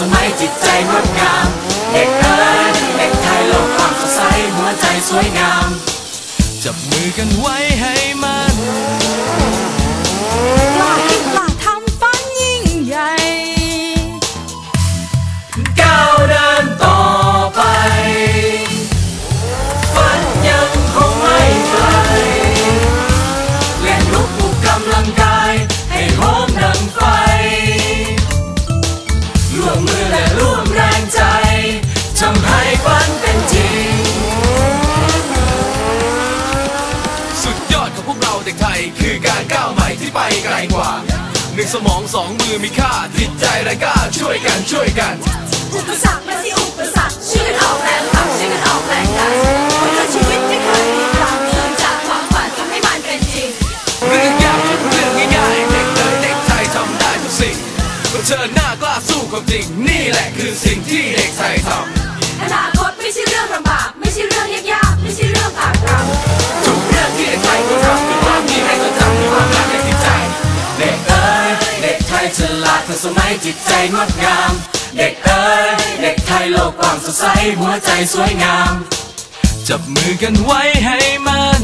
สมัยจิตใจงดงาม เด็กเอ๋ยเด็กไทยโลกความสดใสหัวใจสวยงาม จับมือกันไว้ให้มัน หนึ่งสมองสองมือมีค่าจิตใจแรงกล้าช่วยกันช่วยกัน อุปสรรคไม่ใช่อุปสรรคช่วยกันออกแรงผลักช่วยกันออกแรงดันคนละชีวิตไม่เคยมีหลังเดินจากความฝันทำให้มันเป็นจริงเรื่องยากหรือเรื่องง่ายๆเด็กเอ๋ยเด็กไทยทำได้ทุกสิ่งเผชิญหน้ากล้าสู้ความจริง นี่แหละคือสิ่งที่เด็กไทยทำ งดงาม เด็กเอ๋ยเด็กไทยโลกกว้างสดใสหัวใจสวยงาม จับมือกันไว้ให้มัน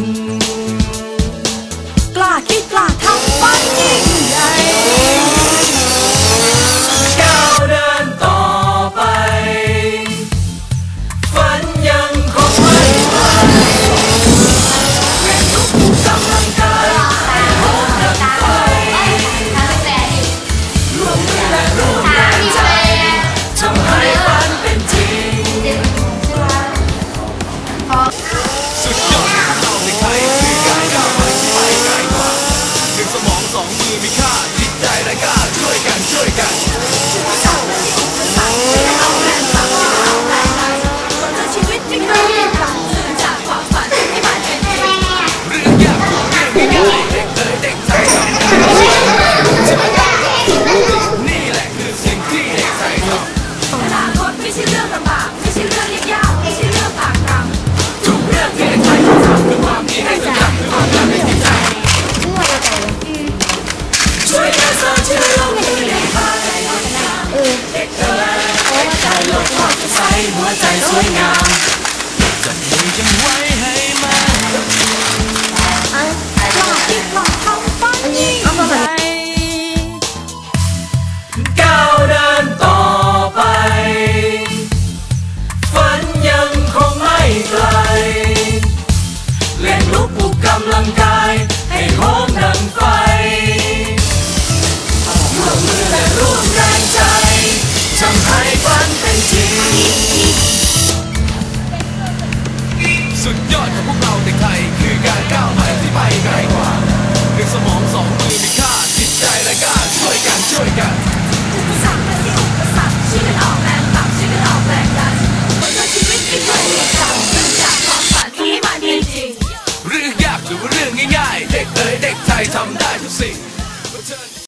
นี่แหละคือสิ่งที่เด็กไทยทำอนาคตไม่ใช่เรื่องลำบากไม่ใช่เรื่องยากๆไม่ใช่เรื่องปากกรรมทุกเรื่องที่เด็กไทยควรทำคือความดีให้คนทำคือความรักในจิตใจช่วยกันสร้างชื่อโลกนี้เด็กไทยเด็กเอ๋ยเด็กไทยโลกความสดใสหัวใจสวยงาม นทำ